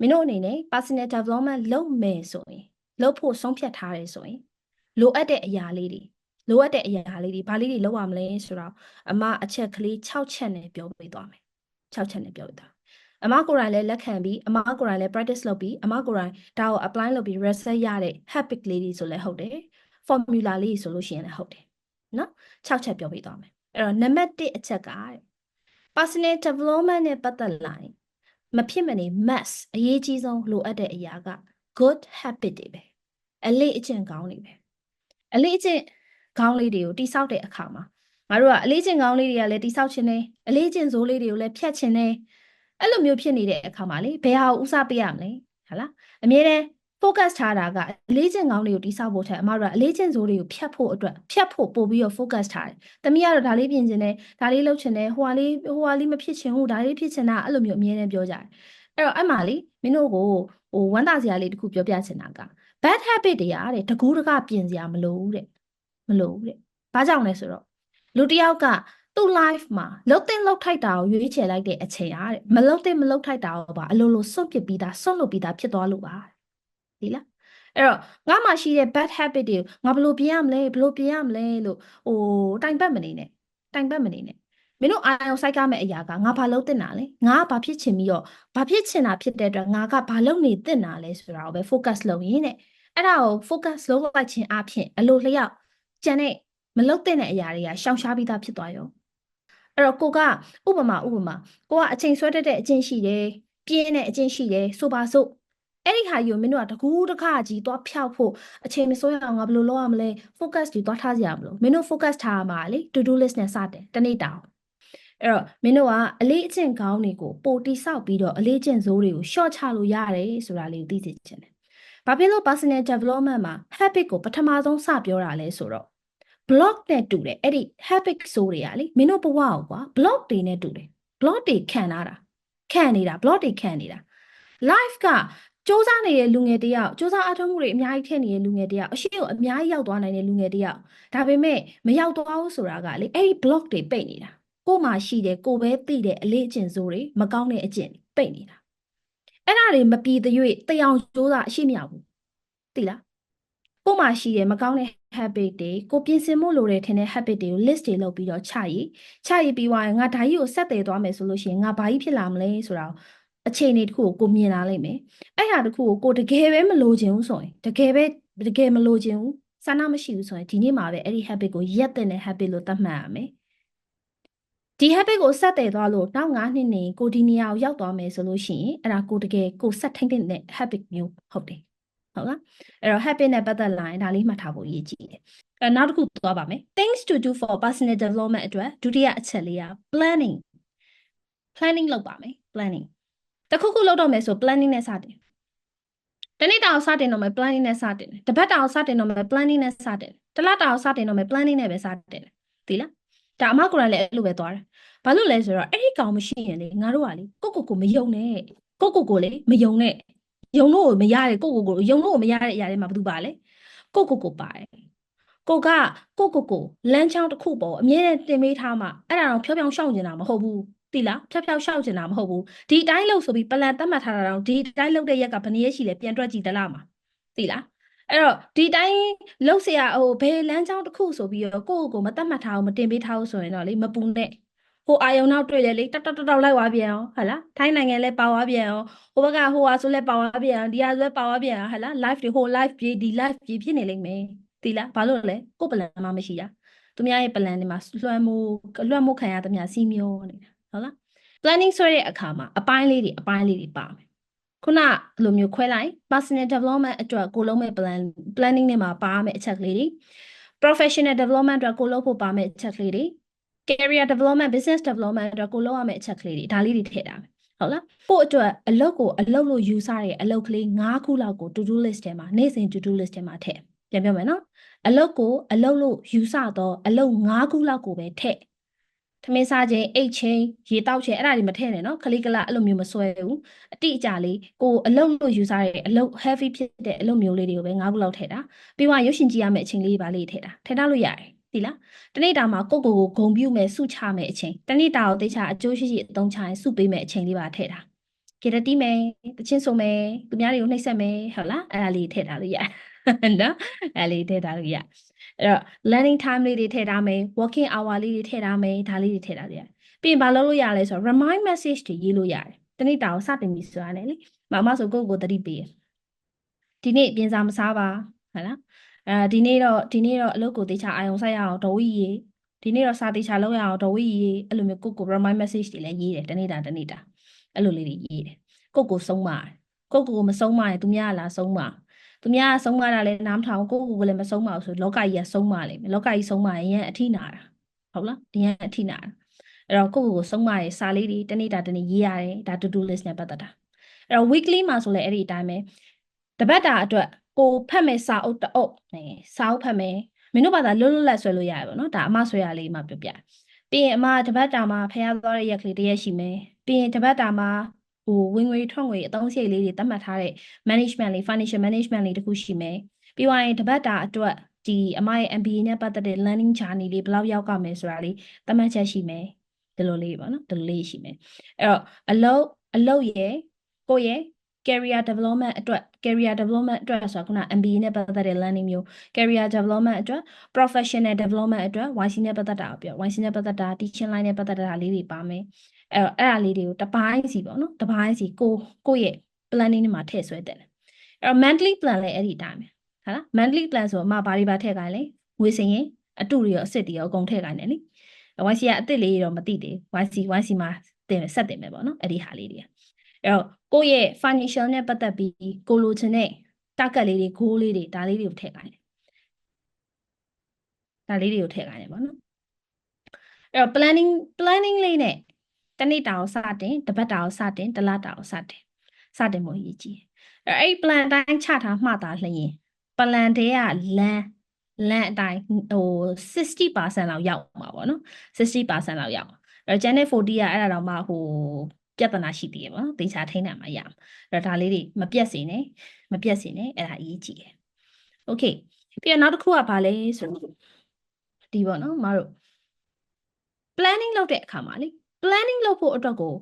မင်းတို့အနေနဲ့ personal development လုပ်မယ်ဆိုရင်လုပ်ဖို့ဆုံးဖြတ်ထားတယ်ဆိုရင်လိုအပ်တဲ့အရာလေးတွေလိုအပ်တဲ့အရာလေးတွေဘာလေးတွေလုပ်ရမလဲဆိုတော့အမအချက်ကလေး6ချက်နဲ့ပြောပြသွားမယ်6ချက်နဲ့ပြောပြသွားအမကိုယ်တိုင်လည်းလက်ခံပြီးအမကိုယ်တိုင်လည်း practice လုပ်ပြီးအမကိုယ်တိုင်ဒါကို apply လုပ်ပြီး result ရတဲ့ habit လေးတွေဆိုလည်းဟုတ်တယ် formula လေးဆိုလို့ရှိရင်လည်းဟုတ်တယ်နော်6ချက်ပြောပြသွားမယ်အဲ့တော့နံပါတ်1အချက်ကတဲ့ personal development နဲ့ပတ်သက်လာရင် မဖြစ်မနေ must အရေးကြီးဆုံးလိုအပ်တဲ့အရာက good habit တွေပဲအလေးအကျင့်ကောင်းတွေပဲအလေးအကျင့်ကောင်းလေးတွေကိုတိဆောက်တဲ့အခါမှာငါတို့ကအလေးကျင့်ကောင်းလေးတွေကလည်းတိဆောက်ခြင်းနဲ့အလေးကျင့်စိုးလေးတွေကိုလည်းဖြတ်ခြင်းနဲ့အဲ့လိုမျိုးဖြစ်နေတဲ့အခါမှာလေဘယ်ဟာကိုဦးစားပေးရမလဲဟာလားအမြဲတမ်း focus ထားတာကအလေးကျင့်ကောင်းတွေကိုတိဆောက်ဖို့ထက်အမတို့ကအလေးကျင့်စိုးတွေကိုဖြတ်ဖို့အတွက်ဖြတ်ဖို့ပို့ပြီးတော့ focus ထားတယ်။တမီးကတော့ဒါလေးပြင်ခြင်းနဲ့ဒါလေးလုပ်ခြင်းနဲ့ဟိုဟာလေးဟိုဟာလေးမဖြစ်ချင်ဘူးဒါလေးဖြစ်ချင်တာအဲ့လိုမျိုးအမြဲတမ်းပြောကြတယ်။အဲ့တော့အဲ့မှာလေမင်းတို့ကိုဟိုဝမ်းသာစရာလေးတစ်ခုပြောပြချင်တာက bad habit တွေရာတဲ့တကူးတကပြင်စရာမလိုဘူးတဲ့မလိုဘူးတဲ့။ဘာကြောင့်လဲဆိုတော့လူတစ်ယောက်ကသူ့ life မှာလှုပ်တဲ့လှုပ်ထိုက်တာကိုရွေးချယ်လိုက်တဲ့အချိန်အားတဲ့မလှုပ်တဲ့မလှုပ်ထိုက်တာကိုပါအလိုလိုစွန့်ပစ်ပြီးသားစွန့်လွတ်ပြီးသားဖြစ်သွားလို့ပါ ဒီလားအဲ့တော့ငါမှရှိတဲ့ bad habit တွေကိုငါဘယ်လိုပြင်ရမလဲဘယ်လိုပြင်ရမလဲလို့ဟိုတိုင်ပတ်မနေနဲ့တိုင်ပတ်မနေနဲ့မင်းတို့အာရုံစိုက်ရမယ့်အရာကငါဘာလုပ်တင်တာလဲငါကဘာဖြစ်ချင်ပြီးတော့ဘာဖြစ်ချင်တာဖြစ်တဲ့အတွက်ငါကဘာလုပ်နေတင်တာလဲဆိုတာကိုပဲ focus လုပ်ရင်းနဲ့အဲ့ဒါကို focus လုပ်လိုက်ခြင်းအပြင်အလိုလျောက်ကျန်တဲ့မလုပ်တဲ့အရာတွေကရှောင်ရှားပြီးသားဖြစ်သွားရောအဲ့တော့ကိုကဥပမာဥပမာကိုကအချိန်ဆွဲတတ်တဲ့အကျင့်ရှိတယ်ပြင်းတဲ့အကျင့်ရှိတယ်ဆိုပါစို့ အဲ့ဒီဟာကြီးကိုမင်းတို့ကတကူးတခါကြီးသွားဖျောက်ဖို့အချိန်မစိုးရအောင်ငါဘယ်လိုလုပ်ရမလဲ focus ကြီးသွားထားကြရမလို့မင်းတို့ focus ထားရမှာလေ to do list နဲ့စတယ်တနေ့တောင်အဲ့တော့မင်းတို့ကအလေးအကျင့်ကောင်းတွေကိုပိုတိဆောက်ပြီးတော့အလေးအကျင့်စိုးတွေကို short ချလို့ရတယ်ဆိုတာလေးကိုသိစေချင်တယ်။ဘာဖြစ်လို့ personal development မှာ habit ကိုပထမဆုံးစပြောတာလဲဆိုတော့ block နဲ့တူတယ်အဲ့ဒီ habit ဆိုတွေကလေမင်းတို့ဘဝကိုကွာ block တွေနဲ့တူတယ် block တွေခံထားတာခံနေတာ block တွေခံနေတာ life က စူးစမ်းနေတဲ့လူငယ်တယောက်စူးစမ်းအားထုတ်မှုတွေအများကြီးထည့်နေတဲ့လူငယ်တယောက်အရှိကိုအများကြီးရောက်သွားနိုင်တဲ့လူငယ်တယောက်ဒါပေမဲ့မရောက်သွားဘူးဆိုတာကလေအဲ့ဒီ block တွေပိတ်နေတာကို့မှာရှိတယ်ကိုပဲသိတဲ့အလေးအကျင့်စိုးတွေမကောင်းတဲ့အကျင့်ပိတ်နေတာအဲ့ဒါတွေမပြီးတဲ့၍တယောင်စူးစမ်းအရှိမရဘူးသိလားကို့မှာရှိတဲ့မကောင်းတဲ့ habit တွေကိုပြင်ဆင်မှုလိုတယ်ထင်တဲ့ habit တွေကို list တွေလုပ်ပြီးတော့ချရေးချရေးပြီးသွားရင်ငါဒါကြီးကိုဆက်တယ်သွားမယ်ဆိုလို့ရှိရင်ငါဘာကြီးဖြစ်လာမလဲဆိုတာ အခြေအနေတစ်ခုကိုကိုမြင်လာလိမ့်မယ်အဲ့ဟာတစ်ခုကိုကိုတကယ်ပဲမလိုချင်ဘူးဆိုရင်တကယ်ပဲတကယ်မလိုချင်ဘူးဆန္ဒမရှိဘူးဆိုရင်ဒီနေ့မှာပဲအဲ့ဒီ habit ကိုရက်တဲ့ habit လို့သတ်မှတ်ရမယ်ဒီ habit ကိုဆက်တယ်သွားလို့နောက်9နှစ်နေကိုဒီနေရာကိုရောက်သွားမယ်ဆိုလို့ရှိရင်အဲ့ဒါကိုတကယ်ကိုဆက်ထိန်တဲ့ habit မျိုးဟုတ်တယ်ဟုတ်လားအဲ့တော့ habit နဲ့ပတ်သက်လာရင်ဒါလေးမှတ်ထားဖို့အရေးကြီးတယ်အဲနောက်တစ်ခုသွားပါမယ် things to do for personal development အတွက်ဒုတိယအချက်လေးက planning planning လုပ်ပါမယ် planning တခုခုလုပ်တော့မယ်ဆို planning နဲ့စတင်တနေ့တောင်စတင်တော့မယ် planning နဲ့စတင်တယ်တပတ်တောင်စတင်တော့မယ် planning နဲ့စတင်တယ်တလတောင်စတင်တော့မယ် planning နဲ့ပဲစတင်တယ်ဒီလားဒါအမကိုယ်တိုင်လည်းအဲ့လိုပဲသွားတယ်ဘာလို့လဲဆိုတော့အဲ့ဒီကောင်မရှိရင်လေငါတို့ကလေကိုကိုကိုမယုံနဲ့ကိုကိုကိုလေမယုံနဲ့ယုံလို့မရတဲ့ကိုကိုကိုယုံလို့မရတဲ့အရာတွေမှာဘာလို့ပါလဲကိုကိုကိုပါတယ်ကိုကကိုကိုကိုလမ်းချောင်းတစ်ခုပေါ်အမြဲတမ်းတင်ပေးထားမှအဲ့ဒါတော့ဖြောဖြောင်းရှောင်နေတာမဟုတ်ဘူး တိလားဖြောက်ဖြောက်ရှောက်နေတာမဟုတ်ဘူးဒီအတိုင်းလို့ဆိုပြီးပလန်သတ်မှတ်ထားတာတော့ဒီအတိုင်းလုပ်တဲ့ရက်ကဘယ်နည်းရှိလဲပြန်တွက်ကြည့်တလားမှာတိလားအဲ့တော့ဒီတိုင်းလှုပ်เสียဟိုဘယ်လမ်းကြောင်းတစ်ခုဆိုပြီးတော့ကိုယ့်ကိုယ်မတတ်မှတ်ထားအောင်မတင်ပေးထားဘူးဆိုရင်တော့လေမပူနဲ့ဟိုအာယုံနောက်တွေ့တယ်လေတက်တက်တက်လိုက်သွားပြန်အောင်ဟဟလားထိုင်းနိုင်ငံလဲပါသွားပြန်အောင်ဟိုဘက်ကဟိုဟာဆိုလဲပါသွားပြန်အောင်ဒီဟာဆိုလဲပါသွားပြန်အောင်ဟဟလား live တွေဟို live ပြေးဒီ live ပြေးဖြစ်နေလိမ့်မယ်ဒီလားဘာလို့လဲကိုယ်ပလန်မှမရှိတာသူများရဲ့ပလန်တွေမှာလွှမ်းမိုးလွှမ်းမိုးခံရသမျှစီးမျောနေတာ ဟုတ်လား planning ဆွဲတဲ့အခါမှာအပိုင်းလေးတွေအပိုင်းလေးတွေပါမယ်ခုနလိုမျိုးခွဲလိုက် personal development အတွက်ကိုလုံးမဲ့ plan planning နဲ့မှာပါမယ်အချက်ကလေးတွေ professional development အတွက်ကိုလုံးဖို့ပါမယ်အချက်ကလေးတွေ career development business development အတွက်ကိုလုံးရမယ့်အချက်ကလေးတွေဒါလေးတွေထည့်တာပဲဟုတ်လားပို့အတွက်အလုပ်ကိုအလုပ်လို့ယူဆတဲ့အလုပ်ကလေး၅ခုလောက်ကို to do list ထဲမှာနေ့စဉ် to do list ထဲမှာထည့်ပြန်ပြောမယ်နော်အလုပ်ကိုအလုပ်လို့ယူဆတော့အလုပ်၅ခုလောက်ကိုပဲထည့် ထမင်းစားခြင်းအိတ်ချင်းရေတောက်ခြင်းအဲ့ဒါတွေမထည့်နဲ့နော်ခလေးကလာအဲ့လိုမျိုးမဆွဲဘူးအတိအကျလေးကိုအလုပ်လို့ယူဆတဲ့အလုပ် heavy ဖြစ်တဲ့အလုပ်မျိုးလေးတွေကိုပဲ၅ခုလောက်ထည့်တာပြီးမှရုပ်ရှင်ကြည့်ရမယ့်အချိန်လေးပါလေးထည့်တာထည့်ထားလို့ရတယ်ဒီလားတနေ့တာမှာကိုကိုကိုဂုံပြုမယ်စုချမယ်အချိန်တနေ့တာကိုတေချာအကျိုးရှိရှိအသုံးချရင်စုပေးမယ်အချိန်လေးပါထည့်တာကေတတီးမယ်တချင်းဆိုမယ်သူများတွေကိုနှိပ်စက်မယ်ဟုတ်လားအဲ့ဒါလေးထည့်ထားလို့ရတယ်နော်အဲ့လေးထည့်ထားလို့ရ အဲ့တော့ learning time လေးတွေထည့်ထားမယ် working hour လေးတွေထည့်ထားမယ်ဒါလေးတွေထည့်ထားလို့ရတယ်ပြီးရင်ဘာလုပ်လို့ရလဲဆိုတော့ remind message တွေရေးလို့ရတယ်တနေ့တာကိုစတင်ပြီဆိုတာနဲ့လေမမဆိုကိုယ့်ကိုယ်တတိပေးရဒီနေ့ပြင်စာမစားပါဟုတ်လားအဲဒီနေ့တော့ဒီနေ့တော့အလုပ်ကိုတေချာအာယုံဆိုင်ရအောင်တော်ဝီရေးဒီနေ့တော့စာတေချာလုပ်ရအောင်တော်ဝီရေးအဲ့လိုမျိုးကိုယ့်ကို remind message တွေလည်းရေးတယ်တနေ့တာတနေ့တာအဲ့လိုလေးတွေရေးတယ်ကိုယ့်ကိုဆုံးမကိုယ့်ကိုမဆုံးမရင်သူများကလာဆုံးမ သူများကဆုံးမတာလည်းနားမထောင်ကိုယ့်ကိုယ်ကလည်းမဆုံးမအောင်ဆိုလောကကြီးကဆုံးမလိမ့်မယ်လောကကြီးဆုံးမရင်ရန်အထိနာတာဟုတ်လားဒီရန်အထိနာတာအဲ့တော့ကိုယ့်ကိုယ်ကိုဆုံးမရစာလေးတွေတနေ့တာတနေ့ရေးရတယ်ဒါ to do list နဲ့ပတ်သက်တာအဲ့တော့ weekly မှာဆိုလည်းအဲ့ဒီအတိုင်းပဲတပတ်တာအတွက်ကိုဖတ်မယ်စာအုပ်တအုပ်နေစာအုပ်ဖတ်မယ်မင်းတို့ဘာသာလွတ်လွတ်လပ်ဆွဲလို့ရတယ်ပေါ့နော်ဒါအမဆွဲရလေးမှပြောပြပြီးရင်အမတပတ်တာမှာဖျားသွားတဲ့ရက်ကလေးတစ်ရက်ရှိမယ်ပြီးရင်တပတ်တာမှာ ဟိုဝင်ငွေထွက်ငွေအသုံးစရိတ်လေးတွေသတ်မှတ်ထားတဲ့ management လေး financial management လေးတခုရှိမယ်ပြီးသွားရင်တပတ်တာအတွက်ဒီအမရဲ့ MBA နဲ့ပတ်သက်တဲ့ learning journey လေးဘယ်လောက်ရောက်ကမယ်ဆိုတာလေးသတ်မှတ်ချက်ရှိမယ်ဒီလိုလေးပေါ့နော်ဒီလိုလေးရှိမယ်အဲ့တော့အလုပ်အလုပ်ရဲ့ကိုယ့်ရဲ့ career development အတွက် career development အတွက်ဆိုတာခုန MBA နဲ့ပတ်သက်တဲ့ learning မျိုး career development အတွက် professional development အတွက် YC နဲ့ပတ်သက်တာပြော YC နဲ့ပတ်သက်တာ teaching line နဲ့ပတ်သက်တာလေးတွေပါမယ် အဲ့တော့အဲ့ဒါလေးတွေကိုတစ်ပိုင်းစီပေါ့နော်တစ်ပိုင်းစီကိုကိုယ့်ရဲ့ planning တွေမှာထည့်ဆွဲတယ်အဲ့တော့ monthly plan လည်းအဲ့ဒီအတိုင်းပဲဟာလား monthly plan ဆိုတော့အမဘာတွေပါထည့်ခိုင်းလဲငွေစင်ရင်အတုတွေရောအစ်စ်တွေရောအကုန်ထည့်ခိုင်းတယ်လေ YC ကအစ်စ်လေးတော့မသိသေးဘူး YC YC မှာတင်ဆက်တင်မယ်ပေါ့နော်အဲ့ဒီဟာလေးတွေအဲ့တော့ကိုယ့်ရဲ့ financial နဲ့ပတ်သက်ပြီးကိုလိုချင်တဲ့ target လေးတွေ goal လေးတွေဒါလေးတွေကိုထည့်ခိုင်းတယ်ဒါလေးတွေကိုထည့်ခိုင်းတယ်ပေါ့နော်အဲ့တော့ planning planning လေးနဲ့ တနေ့တာကိုစတင်တပတ်တာကိုစတင်တလတာကိုစတင်စတင်ဖို့ရည်ကြီးတယ်အဲ့ဒီ plan တိုင်းချထားမှသာလျင် plan တဲ့ကလမ်းလမ်းအတိုင်းဟို60%လောက်ရောက်မှာပေါ့နော်60%လောက်ရောက်အဲ့ကျန်တဲ့40ကအဲ့ဒါတော့မှဟိုပြဿနာရှိသေးရပါတော့တေချာထိန်းနိုင်မှာရအောင်အဲ့တော့ဒါလေးတွေမပြတ်စေနဲ့မပြတ်စေနဲ့အဲ့ဒါအရေးကြီးတယ် okay ပြီးတော့နောက်တစ်ခုကဘာလဲဆိုဒီပေါ့နော်မတို့ planning လုပ်တဲ့အခါမှာလေ planning လုပ်ဖို့အတွက်ကို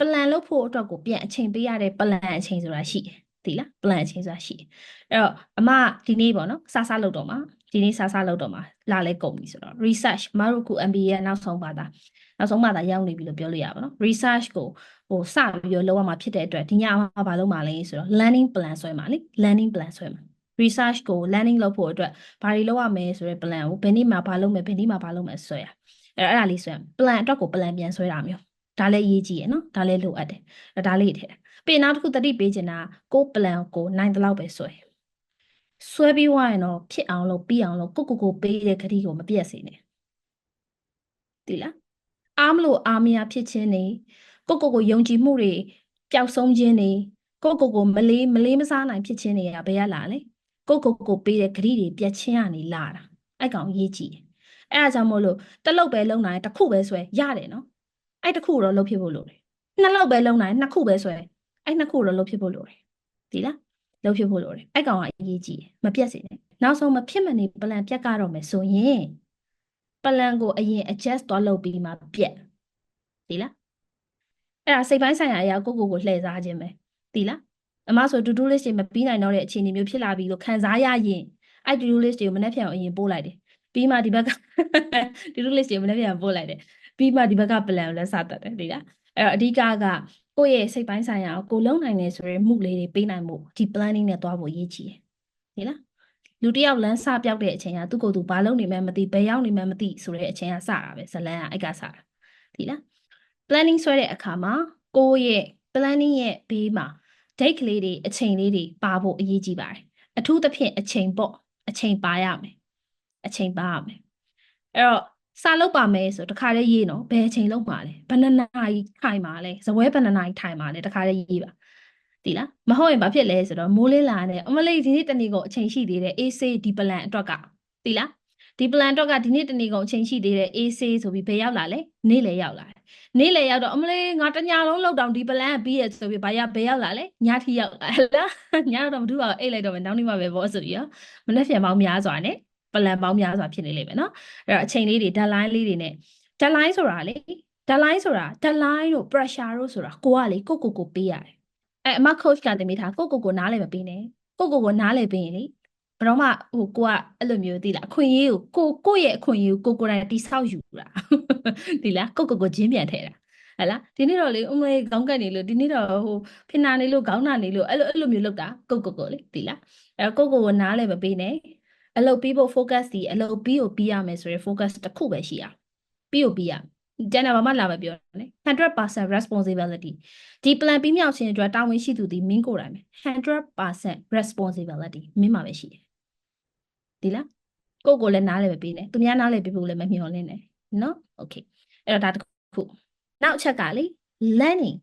plan လုပ်ဖို့အတွက်ကိုပြန်အချိန်ပေးရတဲ့ plan အချိန်ဆိုတာရှိတယ်သိလား plan အချိန်ဆိုတာရှိတယ်အဲ့တော့အမဒီနေ့ပေါ့နော်စစလုပ်တော့မှာဒီနေ့စစလုပ်တော့မှာလာလဲကုန်ပြီဆိုတော့ research မတို့ခု MBA ရဲ့နောက်ဆုံးပါတာနောက်ဆုံးမှသာရောက်နေပြီလို့ပြောလို့ရပါတော့ research ကိုဟိုစပြီးတော့လုပ်ရမှာဖြစ်တဲ့အတွက်ဒီညမှာဘာလုပ်မှာလဲဆိုတော့ learning plan ဆွဲမှာလေ learning plan ဆွဲမှာ research ကို learning လုပ်ဖို့အတွက်ဘာတွေလုပ်ရမလဲဆိုတဲ့ plan ကိုဘယ်နေ့မှာဘာလုပ်မယ်ဘယ်နေ့မှာဘာလုပ်မယ်ဆွဲရ အဲ့အဲ့ဒါလေးဆွဲ plan အတွက်ကို plan ပြန်ဆွဲတာမျိုးဒါလည်းအရေးကြီးရယ်နော်ဒါလည်းလိုအပ်တယ်အဲ့ဒါလေးထည့်ပြီးနောက်တစ်ခုတတိပေးချင်တာကို plan ကိုနိုင်တဲ့လောက်ပဲဆွဲဆွဲပြီးွားရင်တော့ဖြစ်အောင်လို့ပြီးအောင်လို့ကိုကိုကိုပေးတဲ့ခရီးကိုမပြတ်စေနဲ့ဒီလားအားမလို့အားမရဖြစ်ခြင်းနေကိုကိုကိုယုံကြည်မှုတွေပျောက်ဆုံးခြင်းနေကိုကိုကိုမလေးမလေးမစားနိုင်ဖြစ်ခြင်းတွေကဘယ်ရလာလဲကိုကိုကိုပေးတဲ့ဂရိတွေပြတ်ချင်းကနေလာတာအဲ့ကောင်ရေးကြည့် အဲ့ဒါကြောင့်မို့လို့တလုတ်ပဲလုံနိုင်တစ်ခုပဲဆွဲရတယ်နော်အဲ့တစ်ခုတော့လုပ်ဖြစ်ဖို့လိုတယ်နှစ်လောက်ပဲလုံနိုင်နှစ်ခုပဲဆွဲအဲ့နှစ်ခုတော့လုပ်ဖြစ်ဖို့လိုတယ်ဒီလားလုပ်ဖြစ်ဖို့လိုတယ်အဲ့ကောင်ကအရေးကြီးမပြတ်စေနဲ့နောက်ဆုံးမဖြစ်မနေပလန်ပြတ်ကတော့မယ်ဆိုရင်ပလန်ကိုအရင် adjust သွားလုပ်ပြီးမှပြက်ဒီလားအဲ့ဒါစိတ်ပိုင်းဆိုင်ရာအရာကိုကိုကိုလှည့်စားခြင်းပဲဒီလားအမဆို to do list တွေမပြီးနိုင်တော့တဲ့အခြေအနေမျိုးဖြစ်လာပြီလို့ခံစားရရင်အဲ့ to do list တွေကိုမနှက်ဖြန်အရင်ပို့လိုက်တယ် ပြီးမှဒီဘက်က to do list တွေကိုမနှက်ဖြန်ပို့လိုက်တယ်ပြီးမှဒီဘက်က plan ကိုလည်းစတတ်တယ်ဒီလားအဲ့တော့အဓိကကကိုယ့်ရဲ့စိတ်ပိုင်းဆိုင်ရာကိုလုံနိုင်နေဆိုရဲမှုလေးတွေပေးနိုင်မှုဒီ planning နဲ့သွားဖို့အရေးကြီးတယ်ဒီလားလူတယောက်လမ်းစပြောက်တဲ့အချိန်ကသူ့ကိုယ်သူဘာလုပ်နေမှန်းမသိဘယ်ရောက်နေမှန်းမသိဆိုတဲ့အချိန်ကစတာပဲဇလန်းကအဲ့ကစတာဒီလား planning ဆွဲတဲ့အခါမှာကိုယ့်ရဲ့ planning ရဲ့ဘေးမှာ date ကလေးတွေအချိန်လေးတွေပါဖို့အရေးကြီးပါတယ်အထူးသဖြင့်အချိန်ပေါ့အချိန်ပါရမယ် အချိန်ပါရမယ်အဲ့တော့စာလုပ်ပါမယ်ဆိုတခါတည်းရေးနော်ဘယ်အချိန်လုပ်ပါလဲဘယ်နှစ်နာရီထိုင်ပါလဲဇပွဲဘယ်နှစ်နာရီထိုင်ပါလဲတခါတည်းရေးပါဒီလားမဟုတ်ရင်ဘာဖြစ်လဲဆိုတော့မိုးလင်းလာတယ်အမလေးဒီနေ့တနေ့ကိုအချိန်ရှိသေးတယ် AC ဒီပလန်အတွက်ကဒီလားဒီ plan တော့ကဒီနေ့တနေ့ကုန်အချိန်ရှိသေးတယ် AC ဆိုပြီးဘယ်ရောက်လာလဲနေ့လေရောက်လာတယ်နေ့လေရောက်တော့အမလေးငါတညလုံးလောက်တောင်ဒီ plan ပြီးရဆိုပြီးဘာရဘယ်ရောက်လာလဲညထီရောက်လာလားညတော့မထူပါဘူးအိတ်လိုက်တော့မယ်နောက်နေ့မှပဲဘောဆိုပြီးရောမနေ့ပြန်ပေါင်းများစွာနဲ့ plan ပေါင်းများစွာဖြစ်နေလိမ့်မယ်နော်အဲ့တော့အချိန်လေးတွေ deadline လေးတွေနဲ့ deadline ဆိုတာလေ deadline ဆိုတာ deadline တို့ pressure တို့ဆိုတာကိုကလေကိုကိုကိုပေးရတယ်အဲအမ coach ကတင်မိထားကိုကိုကိုနားလည်မပေးနဲ့ကိုကိုကိုနားလည်ပေးရင်လေဘယ်တော့မှဟိုကိုကအဲ့လိုမျိုးသိလားအခွင့်အရေးကိုကိုကိုရဲ့အခွင့်အရေးကိုကိုကိုယ်တိုင်တိဆောက်ယူတာသိလားကိုကိုကိုချင်းပြန်ထည့်တာဟဲ့လားဒီနေ့တော့လေအမလေးခေါင်းကတ်နေလို့ဒီနေ့တော့ဟိုဖင်နာနေလို့ခေါင်းနာနေလို့အဲ့လိုအဲ့လိုမျိုးလုပ်တာကိုကိုကိုလေသိလားအဲ့ကိုကိုကိုနားလည်မပေးနဲ့ အလုပ်ပြီးဖို့ focus ဒီအလုပ်ပြီးကိုပြီးရမယ်ဆိုရင် focus တစ်ခုပဲရှိရပြီးကိုပြီးရကျန်တာဘာမှလာမပြောနဲ့100% responsibility ဒီ plan ပြီးမြောက်ခြင်းအတွက်တာဝန်ရှိသူဒီမင်းကိုယ်တိုင်ပဲ100% responsibility မင်းမှာပဲရှိတယ်ဒီလားကိုကိုလည်းနားလည်မပေးနဲ့သူများနားလည်ပေးဖို့လည်းမမျှော်လင့်နဲ့နော် okay အဲ့တော့ဒါတစ်ခုနောက်အချက်ကလေ learning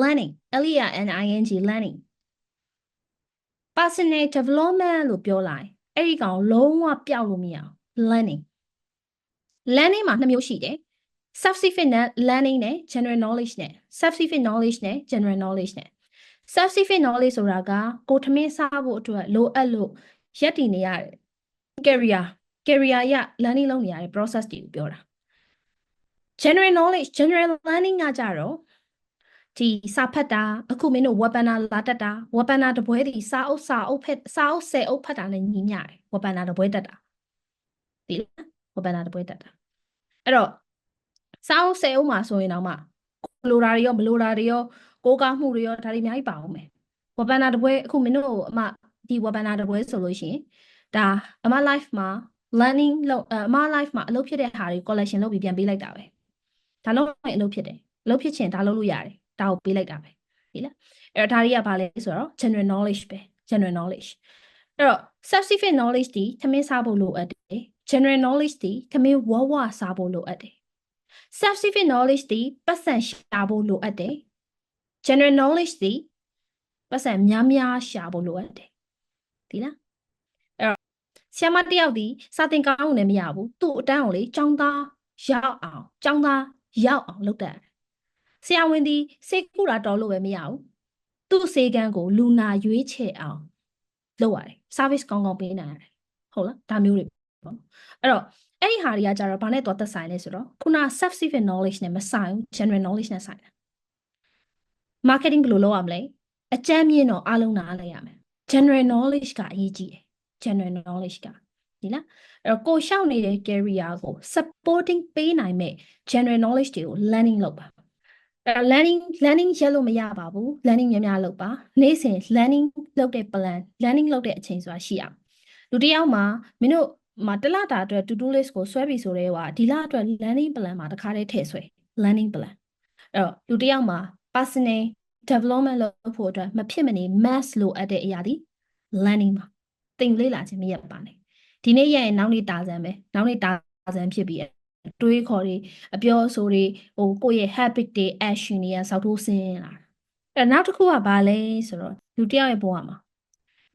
learning L E R N I N G learning personal development လို့ပြောလိုက် အဲ့ဒီကောင်လုံးဝပျောက်လို့မရအောင် learning learning မှာနှစ်မျိုးရှိတယ် subsequent learning နဲ့ general knowledge နဲ့ subsequent knowledge နဲ့ general knowledge နဲ့ subsequent knowledge ဆိုတာကကိုထမင်းစားဖို့အတွက်လိုအပ်လို့ရက်တည်နေရတဲ့ career career ရ learning လုပ်နေရတဲ့ process တွေကိုပြောတာ general knowledge general learning ကကြတော့ ဒီစာဖတ်တာအခုမင်းတို့ webinar လာတက်တာ webinar တပွဲဒီစာအုပ်စာအုပ်ဖက်စာအုပ်ဆယ်အုပ်ဖတ်တာနဲ့ညီမျှတယ် webinar တပွဲတက်တာဒီလား webinar တပွဲတက်တာအဲ့တော့စာအုပ်ဆယ်အုပ်မှာဆိုရင်တော့မှလိုတာတွေရောမလိုတာတွေရောကိုးကားမှုတွေရောဒါတွေအများကြီးပါအောင်မယ် webinar တပွဲအခုမင်းတို့အမဒီ webinar တပွဲဆိုလို့ရှိရင်ဒါအမ live မှာ learning လို့အမ live မှာအလုပ်ဖြစ်တဲ့ဟာတွေ collection လုပ်ပြီးပြန်ပေးလိုက်တာပဲဒါလုံးဝအလုပ်ဖြစ်တယ်အလုပ်ဖြစ်ချင်ဒါလုပ်လို့ရတယ် ဒါကိုပေးလိုက်တာပဲဒီလားအဲ့တော့ဒါတွေကဘာလဲဆိုတော့ general knowledge ပဲ general knowledge အဲ့တော့ substantive knowledge ဒီသမင်းစားဖို့လိုအပ်တယ် general knowledge ဒီသမင်းဝဝစားဖို့လိုအပ်တယ် substantive knowledge ဒီပတ်စံရှာဖို့လိုအပ်တယ် general knowledge ဒီပတ်စံများများရှာဖို့လိုအပ်တယ်ဒီလားအဲ့တော့ဆရာမတယောက်ဒီစာသင်ကောင်းနေမရဘူးသူ့အတန်းကိုလေចောင်းသားရောက်အောင်ចောင်းသားရောက်အောင်လုပ်တတ်တယ် ဆရာဝန်ဒီစိတ်ကူတာတော်လို့ပဲမရဘူးသူ့စေကန်းကိုလူနာရွေးချယ်အောင်လုပ်ရတယ် service ကောင်းကောင်းပေးနိုင်ရတယ်ဟုတ်လားဒါမျိုးတွေပေါ့အဲ့တော့အဲ့ဒီဟာတွေကကြတော့ဘာနဲ့တော့သက်ဆိုင်လဲဆိုတော့ခုန substantive knowledge နဲ့မဆိုင်ဘူး general knowledge နဲ့ဆိုင်တယ် marketing ဘယ်လိုလုပ်ရမလဲအကြမ်းမြင့်တော့အားလုံးနားလည်ရမယ် general knowledge ကအရေးကြီးတယ် general knowledge ကဒီလားအဲ့တော့ကိုရှောက်နေတဲ့ career ကို supporting ပေးနိုင်မဲ့ general knowledge တွေကို learning လုပ်ပါအဲ့ learning learning ရက်လို့မရပါဘူး learning များများလုပ်ပါနေ့စဉ် learning လုပ်တဲ့ plan learning လုပ်တဲ့အချိန်ဆိုတာရှိအောင်လူတစ်ယောက်မှာမင်းတို့မှာတစ်လတာအတွက် to do list ကိုဆွဲပြီဆိုတော့ဟာဒီလအတွက် learning plan မှာတစ်ခါတည်းထည့်ဆွဲ learning plan အဲ့တော့လူတစ်ယောက်မှာ personal development လုပ်ဖို့အတွက်မဖြစ်မနေ mass လိုအပ်တဲ့အရာဒီ learning မှာသင်လေ့လာခြင်းမရပါနဲ့ဒီနေ့ရရင်နောက်နေ့တာစံပဲနောက်နေ့တာစံဖြစ်ပြီး တွေးခေါ်တွေအပြောအဆိုတွေဟိုကိုယ့်ရဲ့ habit တွေ action တွေကစောက်ထိုးဆင်းလာအဲ့နောက်တစ်ခုကဘာလဲဆိုတော့လူတစ်ယောက်ရဲ့ဘဝမှာ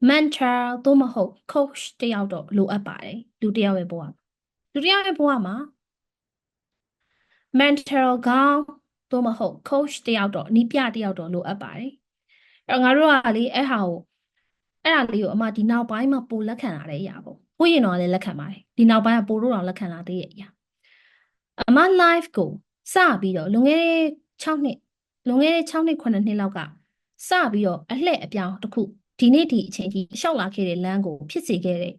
mentor သို့မဟုတ် coach တယောက်တော့လိုအပ်ပါတယ်လူတစ်ယောက်ရဲ့ဘဝမှာလူတစ်ယောက်ရဲ့ဘဝမှာ mentor ကောင်းသို့မဟုတ် coach တယောက်တော့နီးပြတယောက်တော့လိုအပ်ပါတယ်အဲ့တော့ငါတို့ကလေအဲ့ဟာကိုအဲ့ဒါလေးကိုအမဒီနောက်ပိုင်းမှာပိုလက်ခံလာတဲ့အရာပေါ့ကိုရင်တော့လည်းလက်ခံပါတယ်ဒီနောက်ပိုင်းကပိုတော့လက်ခံလာသေးရဲ့အရာ အမ live ကိုစပြီးတော့လွန်ခဲ့တဲ့6နှစ်လွန်ခဲ့တဲ့6နှစ်9နှစ်လောက်ကစပြီးတော့အလှည့်အပြောင်းတစ်ခုဒီနေ့ဒီအချိန်ကြီးရှောက်လာခဲ့တဲ့လမ်းကိုဖြစ်စေခဲ့တဲ့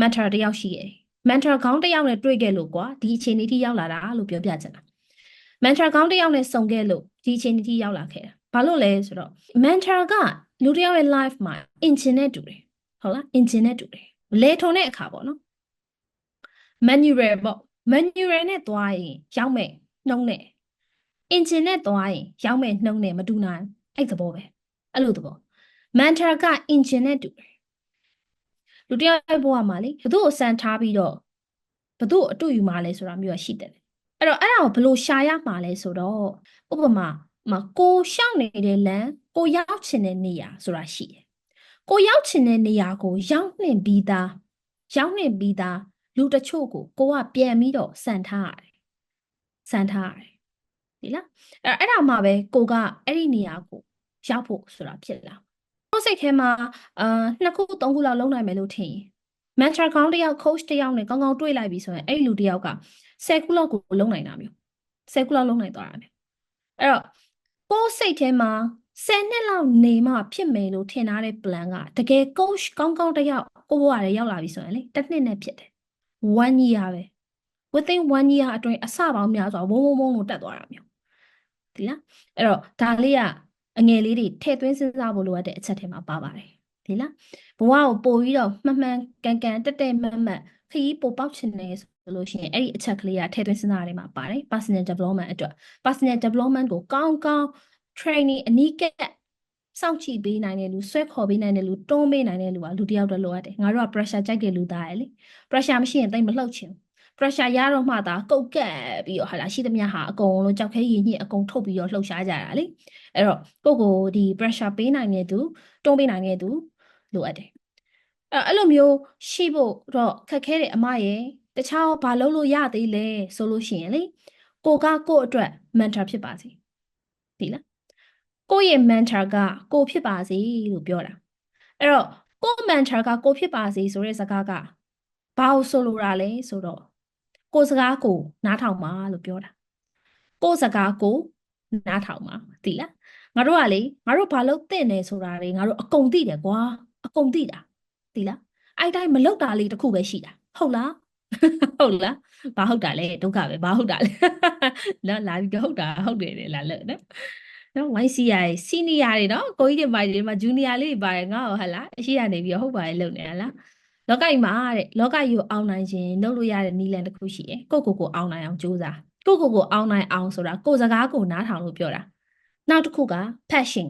mentor တယောက်ရှိခဲ့တယ် mentor ခေါင်းတယောက်နဲ့တွေ့ခဲ့လို့ကွာဒီအချိန်လေးထိရောက်လာတာလို့ပြောပြချင်တာ mentor ခေါင်းတယောက်နဲ့ဆုံခဲ့လို့ဒီအချိန်လေးထိရောက်လာခဲ့တာဘာလို့လဲဆိုတော့ mentor ကလူတယောက်ရဲ့ life မှာ engine နဲ့တူတယ်ဟုတ်လား engine နဲ့တူတယ်လေထုံတဲ့အခါပေါ့နော် manual ပေါ့ manual နဲ့သွားရင်ရောက်မဲ့နှုံးနဲ့ engine နဲ့သွားရင်ရောက်မဲ့နှုံးနဲ့မတူနိုင်အဲ့သဘောပဲအဲ့လိုသဘော mentor က engine နဲ့တူတယ်လူတယောက်ဘဝမှာလေဘသူ့ကိုစံထားပြီးတော့ဘသူ့အတူယူမှာလဲဆိုတာမျိုးရှိတယ်အဲ့တော့အဲ့ဒါကိုဘယ်လိုရှာရမှာလဲဆိုတော့ဥပမာမှာကိုရှောက်နေတဲ့လမ်းကိုရောက်ချင်တဲ့နေရာဆိုတာရှိတယ်ကိုရောက်ချင်တဲ့နေရာကိုရောက်နှင်ပြီးသားရောက်နှင်ပြီးသား လူတချို့ကိုကိုကပြန်ပြီးတော့စံထားရတယ်စံထားရတယ်ဒီလားအဲ့အဲ့ဒါမှပဲကိုကအဲ့ဒီနေရာကိုရောက်ဖို့ဆိုတာဖြစ်လာကိုယ်စိတ်ထဲမှာအာနှစ်ခုသုံးခုလောက်လုံးနိုင်မယ်လို့ထင်ရင် mentor ကောင်းတယောက် coach တယောက်နဲ့ကောင်းကောင်းတွေ့လိုက်ပြီဆိုရင်အဲ့ဒီလူတယောက်က10ခုလောက်ကိုလုံးနိုင်တာမျိုး10ခုလောက်လုံးနိုင်သွားတာမျိုးအဲ့တော့ကိုယ်စိတ်ထဲမှာ10နှစ်လောက်နေမှဖြစ်မယ်လို့ထင်ထားတဲ့ plan ကတကယ် coach ကောင်းကောင်းတစ်ယောက်ကိုဘွားရရောက်လာပြီဆိုရင်လေတစ်နှစ်နဲ့ဖြစ်တယ် 1 year ပဲ within 1 year အတွင်းအစပေါင်းများစွာဝုန်းဝုန်းဝုန်းလို့တက်သွားတာမျိုးဒီလားအဲ့တော့ဒါလေးကအငယ်လေးတွေထည့်သွင်းစဉ်းစားဖို့လိုအပ်တဲ့အချက်ထဲမှာပါပါတယ်ဒီလားဘဝကိုပို့ပြီးတော့မှန်မှန်ကန်ကန်တက်တက်မတ်မတ်ခရီးပိုပေါက်ချင်တယ်ဆိုလို့ရှိရင်အဲ့ဒီအချက်ကလေးကထည့်သွင်းစဉ်းစားရမှာပါတယ် personal development အတွက် personal development ကိုကောင်းကောင်း training အနီးကပ် စောင့်ကြည့်ပေးနိုင်တဲ့လူဆွဲခေါ်ပေးနိုင်တဲ့လူတွန်းပေးနိုင်တဲ့လူကလူတစ်ယောက်တည်းလိုအပ်တယ်ငါတို့က pressure ကြိုက်တဲ့လူသားရယ်လေ pressure မရှိရင်တိတ်မလှုပ်ချင်ဘူး pressure ရတော့မှသာကုတ်ကက်ပြီးတော့ဟာလာရှိသမျှဟာအကုန်လုံးကြောက်ခဲရည်ညစ်အကုန်ထုတ်ပြီးတော့လှုပ်ရှားကြတာလေအဲ့တော့ကိုကိုဒီ pressure ပေးနိုင်တဲ့သူတွန်းပေးနိုင်တဲ့သူလိုအပ်တယ်အဲ့အဲ့လိုမျိုးရှိဖို့တော့ခက်ခဲတယ်အမရဲ့တခြားဘာလုပ်လို့ရသေးလဲဆိုလို့ရှိရင်လေကိုကကို့အတွက် mentor ဖြစ်ပါစေဒီလား ကိုယ့်ရဲ့ mentor ကကိုဖြစ်ပါစေလို့ပြောတာအဲ့တော့ကိုယ့် mentor ကကိုဖြစ်ပါစေဆိုတဲ့စကားကဘာလို့ဆိုလိုတာလဲဆိုတော့ကိုစကားကိုနားထောင်ပါလို့ပြောတာကိုစကားကိုနားထောင်ပါသိလားငါတို့ကလေငါတို့ဘာလို့တင့်နေဆိုတာလေငါတို့အကုန်သိတယ်ကွာအကုန်သိတာသိလားအဲ့တိုင်းမလောက်တာလေးတစ်ခုပဲရှိတာဟုတ်လားဟုတ်လားဘာဟုတ်တာလဲဒုက္ခပဲဘာဟုတ်တာလဲနော်လာပြီးဟုတ်တာဟုတ်တယ်လေလာလို့နော် နော် YCI senior တွေနော်ကိုကြီးတွေမိုက်တွေမှာ junior လေးတွေပါတယ်ငါ့ဟောဟလာအရှိရနေပြီးဟုတ်ပါတယ်လုံနေတာလားလောကကြီးမှာတဲ့လောကကြီးကိုအောင်နိုင်ခြင်းလုပ်လို့ရတဲ့နည်းလမ်းတစ်ခုရှိတယ်ကိုကိုကိုအောင်နိုင်အောင်ကြိုးစားကိုကိုကိုအောင်နိုင်အောင်ဆိုတာကိုစကားကိုနားထောင်လို့ပြောတာနောက်တစ်ခုက passion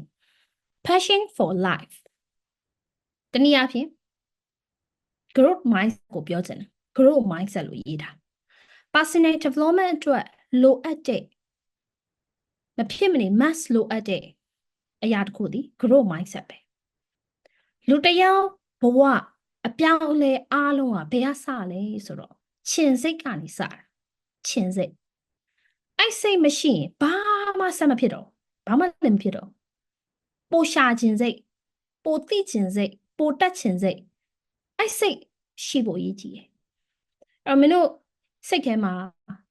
passion for life တနည်းအားဖြင့် growth mindset ကိုပြောချင်တယ် growth mindset လို့ရေးတာ personal development အတွက်လိုအပ်တဲ့ မဖြစ်မနေ must လိုအပ်တဲ့အရာတစ်ခုဒီ growth mindset ပဲလူတစ်ယောက်ဘဝအပြောင်းအလဲအားလုံးကဘယ်ကစလဲဆိုတော့ခြင်စိတ်ကနေစတာခြင်စိတ်အဲ့စိတ်မရှိရင်ဘာမှဆက်မဖြစ်တော့ဘာမှလည်းမဖြစ်တော့ပိုရှာခြင်းစိတ်ပိုသိခြင်းစိတ်ပိုတက်ခြင်းစိတ်အဲ့စိတ်ရှိဖို့အရေးကြီးတယ်အဲ့တော့မင်းတို့စိတ်ထဲမှာ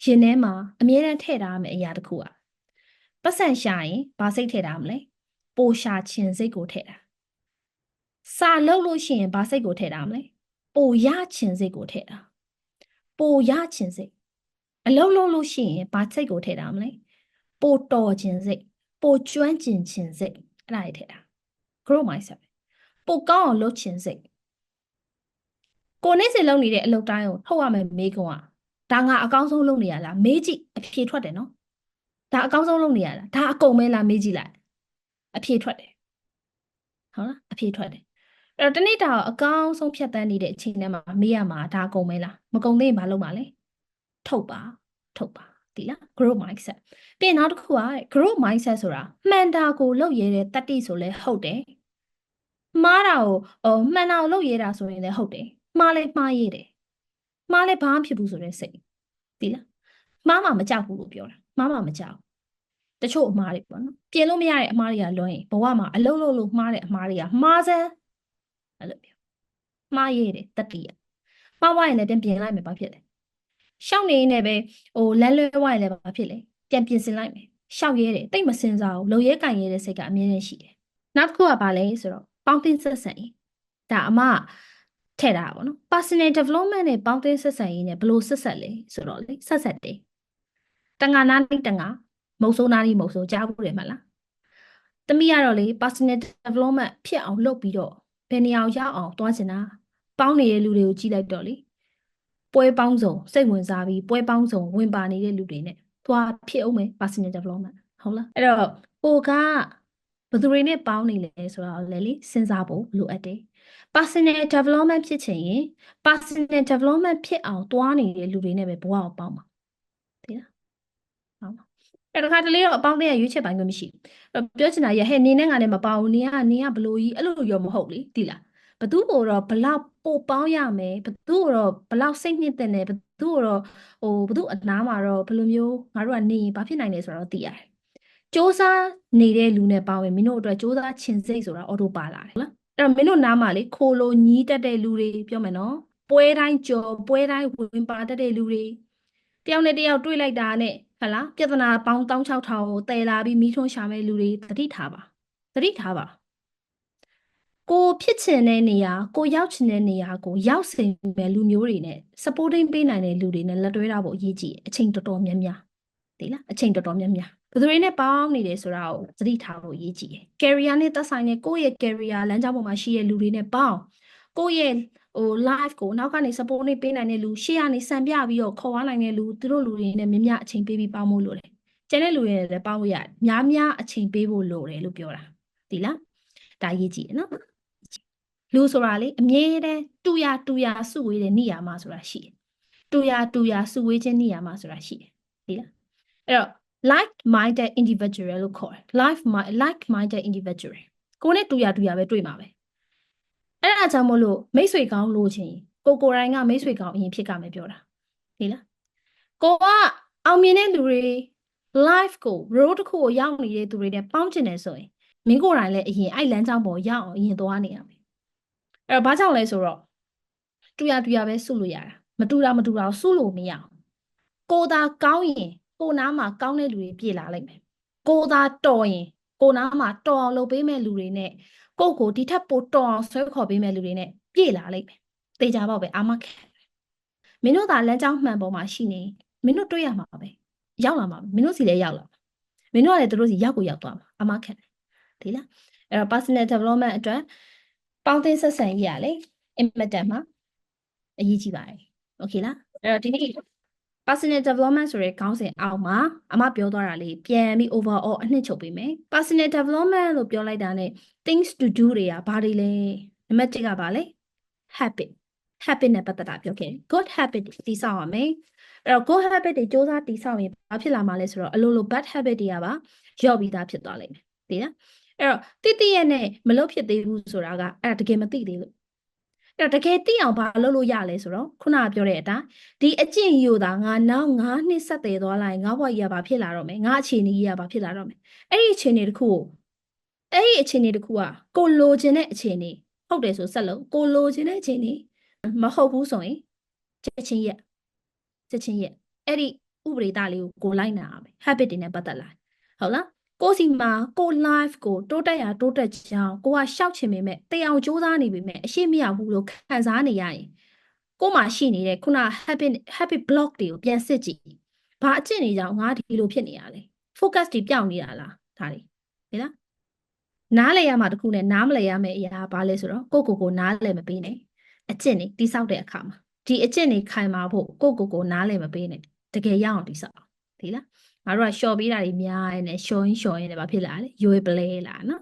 ရင်ထဲမှာအမြဲတမ်းထည့်ထားရမယ့်အရာတစ်ခုอ่ะ ပတ်စံရှာရင်ဘာစိတ်ထည့်ထားမလဲပိုရှာခြင်းစိတ်ကိုထည့်တာစာလုပ်လို့ရှိရင်ဘာစိတ်ကိုထည့်ထားမလဲပိုရခြင်းစိတ်ကိုထည့်တာပိုရခြင်းစိတ်အလုပ်လုပ်လို့ရှိရင်ဘာစိတ်ကိုထည့်ထားမလဲပိုတော်ခြင်းစိတ်ပိုကျွမ်းကျင်ခြင်းစိတ်အဲ့ဒါတွေထည့်တာ grow mindset ပိုကောင်းအောင်လုပ်ခြင်းစိတ်ကိုနေ့စဉ်လုပ်နေတဲ့အလုပ်တိုင်းကိုထုတ်ရမယ်မေးခွန်းอ่ะဒါငါအကောင်းဆုံးလုပ်နေရလားမေးကြည့်အဖြေထွက်တယ်နော် ဒါအကောင်းဆုံးလုပ်နေရလားဒါအကုန်မဲလားမေးကြည့်လိုက်အဖြေထွက်တယ်ဟုတ်လားအဖြေထွက်တယ်အဲ့တော့တနေ့တာအကောင်းဆုံးဖြတ်တန်းနေတဲ့အချိန်ထဲမှာမေးရမှာဒါအကုန်မဲလားမကုန်သေးရင်မလုပ်ပါလဲထုတ်ပါထုတ်ပါဒီလား growth mindset ပြီးနောက်တစ်ခုက growth mindset ဆိုတာမှန်တာကိုလုပ်ရတဲ့တတ္တိဆိုလဲဟုတ်တယ်မှားတာကိုဟိုမှန်တာကိုလုပ်ရတာဆိုရင်လည်းဟုတ်တယ်မှားလဲမှားရတယ်မှားလဲဘာမှဖြစ်ဘူးဆိုတဲ့စိတ်ဒီလားမှားမှမကြောက်ဘူးလို့ပြောတာ မှားမှမကြောက်တချို့အမှားတွေပေါ့နော်ပြင်လို့မရတဲ့အမှားတွေကလွှမ်းရင်ဘဝမှာအလုံးလုံးလို့မှားတဲ့အမှားတွေကမှားစမ်းအဲ့လိုပြောမှားရတဲ့တတိယမှားဝရင်လည်းတင်ပြင်လိုက်မယ်ဘာဖြစ်လဲရှောက်နေနေပဲဟိုလမ်းလွဲဝရင်လည်းဘာဖြစ်လဲပြန်ပြင်ဆင်လိုက်မယ်ရှောက်ရဲတယ်တိတ်မစင်စားဘူးလုံရဲကင်ရဲတဲ့စိတ်ကအမြဲတမ်းရှိတယ်နောက်တစ်ခုကဘာလဲဆိုတော့ပေါင်းတင်ဆက်ဆံရေးဒါအမထည့်တာပါနော် personal development နဲ့ပေါင်းတင်ဆက်ဆံရေးနဲ့ဘယ်လိုဆက်ဆက်လဲဆိုတော့လေဆက်ဆက်တယ် တငါနာနေတငါမုတ်ဆိုးနာနေမုတ်ဆိုးကြားဘူးတယ်မလားတမီးကတော့လေ personal development ဖြစ်အောင်လုပ်ပြီးတော့ဘယ်နေရာရောက်အောင်တွားချင်တာပေါင်းနေတဲ့လူတွေကိုကြည့်လိုက်တော့လေပွဲပေါင်းစုံစိတ်ဝင်စားပြီးပွဲပေါင်းစုံဝင်ပါနေတဲ့လူတွေနဲ့သွားဖြစ်အောင်မယ် personal development ဟုတ်လားအဲ့တော့ကိုကဘယ်သူတွေနဲ့ပေါင်းနေလဲဆိုတော့လေလေစဉ်းစားဖို့လိုအပ်တယ် personal development ဖြစ်ချင်ရင် personal development ဖြစ်အောင်တွားနေတဲ့လူတွေနဲ့ပဲဘဝကိုပေါင်းပါသိလားဟုတ်ပါ အဲ့တခါတလေတော့အပေါင်းတဲ့ရွေးချက်ပိုင်းကမရှိဘူးပြောချင်တာရဟဲ့နေနဲ့ငါနဲ့မပေါဘူးနေကနေကဘလို့ကြီးအဲ့လိုရောမဟုတ်လေသိလားဘသူ့ကိုတော့ဘလောက်ပိုပေါင်းရမယ်ဘသူ့ကိုတော့ဘလောက်စိတ်နှစ်သက်နေဘသူ့ကိုတော့ဟိုဘသူ့အနားမှာတော့ဘယ်လိုမျိုးငါတို့ကနေရင်ဘာဖြစ်နိုင်လဲဆိုတော့သိရတယ်စ조사နေတဲ့လူနဲ့ပေါင်းရင်မင်းတို့အတွက်စ조사ချင်စိတ်ဆိုတာအော်တိုပါလာတယ်ဟုတ်လားအဲ့တော့မင်းတို့နားမှာလေခိုလိုညီးတက်တဲ့လူတွေပြောမယ်နော်ပွဲတိုင်းကြော်ပွဲတိုင်းဝင်ပါတတ်တဲ့လူတွေ တယောက်နဲ့တယောက်တွေးလိုက်တာနဲ့ဟတ်လားပြဿနာပေါင်း16000ကိုတည်လာပြီးမိထွန်းရှာမဲ့လူတွေသတိထားပါသတိထားပါကိုဖြစ်ချင်တဲ့နေရာကိုရောက်ချင်တဲ့နေရာကိုရောက်စေမဲ့လူမျိုးတွေနဲ့ supporting ပေးနိုင်တဲ့လူတွေနဲ့လက်တွဲထားဖို့အရေးကြီးတယ်အချိန်တော်တော်များများသိလားအချိန်တော်တော်များများဘယ်သူတွေနဲ့ပေါင်းနေတယ်ဆိုတာကိုသတိထားဖို့အရေးကြီးတယ် career နဲ့သက်ဆိုင်တဲ့ကိုယ့်ရဲ့ career လမ်းကြောင်းပေါ်မှာရှိတဲ့လူတွေနဲ့ပေါင်းကိုယ့်ရဲ့ ဟို live ကိုနောက်ကနေ support နေပေးနိုင်တဲ့လူရှေ့ကနေစံပြပြီးတော့ခေါ်ဝါနိုင်တဲ့လူသူတို့လူတွေနဲ့မြမြအချိန်ပေးပြီးပေါင်းဖို့လိုတယ်ကျန်တဲ့လူတွေနဲ့လည်းပေါင်းလို့ရတယ်များများအချိန်ပေးဖို့လိုတယ်လို့ပြောတာဒီလားဒါအရေးကြီးတယ်နော်လူဆိုတာလေအမြဲတမ်းတူရတူရစုဝေးတဲ့နေရာမှာဆိုတာရှိတယ်တူရတူရစုဝေးခြင်းနေရာမှာဆိုတာရှိတယ်ဒီလားအဲ့တော့ like minded individual လို့ခေါ်တယ် like like minded individual ကိုနဲ့တူရတူရပဲတွေ့မှာပဲ အဲ့ဒါကြောင့်မို့လို့မိတ်ဆွေကောင်းလို့ချင်းကိုကိုရိုင်းကမိတ်ဆွေကောင်းအရင်ဖြစ်ကမယ်ပြောတာဒီလားကိုကအောင်မြင်တဲ့လူတွေ life ကို road တစ်ခုကိုရောက်နေတဲ့သူတွေနဲ့ပေါင်းကျင်တယ်ဆိုရင်မင်းကိုယ်တိုင်လည်းအရင်အဲ့လမ်းကြောင်းပေါ်ရောက်အောင်အရင်သွားနေရမယ်အဲ့တော့ဘာကြောင့်လဲဆိုတော့တူရတူရပဲစုလို့ရတာမတူတာမတူတာစုလို့မရအောင်ကိုသာကောင်းရင်ကိုနားမှာကောင်းတဲ့လူတွေပြည့်လာလိမ့်မယ်ကိုသာတော်ရင်ကိုနားမှာတော်အောင်လုပ်ပေးမဲ့လူတွေနဲ့ ကိုကိုဒီထက်ပိုတော်အောင်ဆွဲခေါ်ပေးမဲ့လူတွေနဲ့ပြည့်လာလိမ့်မယ်တေချာပေါ့ပဲအာမခံမင်းတို့သာလမ်းကြောင်းမှန်ပေါ်မှာရှိနေမင်းတို့တွေ့ရမှာပဲရောက်လာမှာမင်းတို့စီလည်းရောက်လာမင်းတို့ကလည်းတို့စီရောက်ကိုရောက်သွားမှာအာမခံဒီလားအဲ့တော့ personal development အတွက်ပေါင်းသင်းဆက်ဆံရေးရလေအင်မတန်မှာအရေးကြီးပါတယ်โอเคလားအဲ့တော့ဒီနေ့ personal development ဆိုတဲ့ခေါင်းစဉ်အောက်မှာအမပြောသွားတာလေးပြန်ပြီး overall အနှစ်ချုပ်ပေးမယ် personal development လို့ပြောလိုက်တာ ਨੇ things to do တွေကဘာတွေလဲနံပါတ်1ကဘာလဲ habit habit နဲ့ပတ်သက်တာပြောခဲ့ good habit တည်ဆောက်ရမယ်အဲ့တော့ good habit တွေစ조사တည်ဆောက်ရင်ဘာဖြစ်လာမှာလဲဆိုတော့အလိုလို bad habit တွေကပါရော့ပြီးသားဖြစ်သွားလိမ့်မယ်သိလားအဲ့တော့တိတိရဲ့နဲ့မလုပ်ဖြစ်သေးဘူးဆိုတာကအဲ့ဒါတကယ်မသိသေးလို့ အဲ့တော့တကယ်သိအောင်ဘာလုပ်လို့ရလဲဆိုတော့ခုနကပြောတဲ့အတိုင်းဒီအကျင့်ယူတာငါနောက်9နှစ်ဆက်သေးသွားလိုက်ငါဘဝကြီးကဘာဖြစ်လာတော့မယ်ငါအခြေအနေကြီးကဘာဖြစ်လာတော့မယ်အဲ့ဒီအခြေအနေတစ်ခုကိုအဲ့ဒီအခြေအနေတစ်ခုကကိုလိုချင်တဲ့အခြေအနေဟုတ်တယ်ဆိုဆက်လို့ကိုလိုချင်တဲ့အခြေအနေမဟုတ်ဘူးဆိုရင်ချက်ချင်းရက်ချက်ချင်းရက်အဲ့ဒီဥပဒေသားလေးကိုကိုလိုက်နာရမယ် habit တွေနဲ့ပတ်သက်လာဟုတ်လား ကိုစီမှာကို live ကိုတိုးတက်ရတိုးတက်ချောင်းကိုကရှောက်ချင်ပေမဲ့တေအောင်စူးစမ်းနေပေမဲ့အရှိမရဘူးလို့ခံစားနေရရင်ကိုမှရှိနေတဲ့ခုန habit habit block တွေကိုပြန်စစ်ကြည့်ဘာအကျင့်တွေကြောင့်ငါဒီလိုဖြစ်နေရလဲ focus တွေပြောင်းနေတာလားဒါတွေဟဲ့လားနားလဲရမှာတခုနဲ့နားမလဲရမယ့်အရာဘာလဲဆိုတော့ကိုကိုကိုနားလဲမပေးနဲ့အကျင့်တွေတိဆောက်တဲ့အခါမှာဒီအကျင့်တွေခိုင်မာဖို့ကိုကိုကိုနားလဲမပေးနဲ့တကယ်ရအောင်တိဆောက်ဒီလား ငါတို့ကရှော့ပေးတာတွေများရနေရှော့ရင်ရှော့ရင်လည်းဘာဖြစ်လာလဲရွေးပလဲလာနော်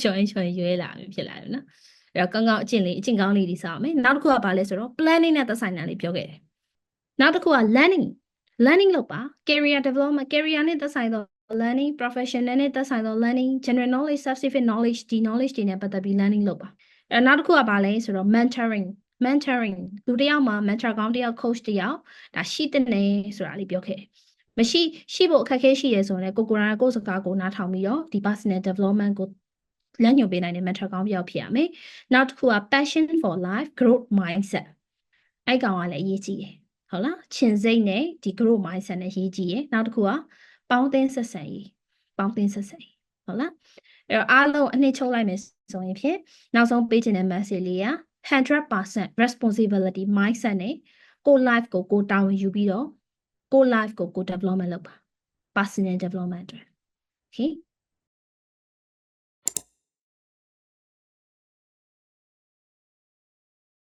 ရှော့ရင်ရှော့ရင်ရွေးလာဖြစ်လာတယ်နော်အဲ့တော့ကောင်းကောင်းအကျင့်လေးအကျင့်ကောင်းလေးတွေစောင့်မယ်နောက်တစ်ခုကဘာလဲဆိုတော့ planning နဲ့သက်ဆိုင်တာလေးပြောခဲ့တယ်နောက်တစ်ခုက learning learning လုပ်ပါ career development career နဲ့သက်ဆိုင်သော learning professional နဲ့သက်ဆိုင်သော learning general knowledge specific knowledge ဒီ knowledge တွေနဲ့ပတ်သက်ပြီး learning လုပ်ပါအဲနောက်တစ်ခုကဘာလဲဆိုတော့ mentoring mentoring လူတစ်ယောက်မှာ mentor ကောင်းတစ်ယောက် coach တစ်ယောက်ဒါရှိတဲ့နေဆိုတာလေးပြောခဲ့တယ် မရှိရှိဖို့အခက်အခဲရှိရဲဆိုရင်ကိုကိုရာကိုယ်စကားကိုနားထောင်ပြီးတော့ဒီ personal development ကိုလမ်းညွှန်ပေးနိုင်တဲ့ mentor ကောင်းပြောက်ဖြစ်ရမယ်။နောက်တစ်ခုက passion for life growth mindset အဲ့ကောင်ကလည်းအရေးကြီးတယ်။ဟုတ်လား။ခြင်စိတ်နဲ့ဒီ growth mindset နဲ့ရေးကြည့်ရယ်။နောက်တစ်ခုကပေါင်းသင်းဆက်ဆံရေးပေါင်းသင်းဆက်ဆံရေးဟုတ်လား။အဲ့တော့အားလုံးအနှစ်ချုပ်လိုက်မယ်ဆိုရင်ဖြင့်နောက်ဆုံးပေးချင်တဲ့ message လေးက100% responsibility mindset နဲ့ကို life ကိုကိုတာဝန်ယူပြီးတော့ ကို life ကိုကို development လုပ်ပါ personal development အတွက် okay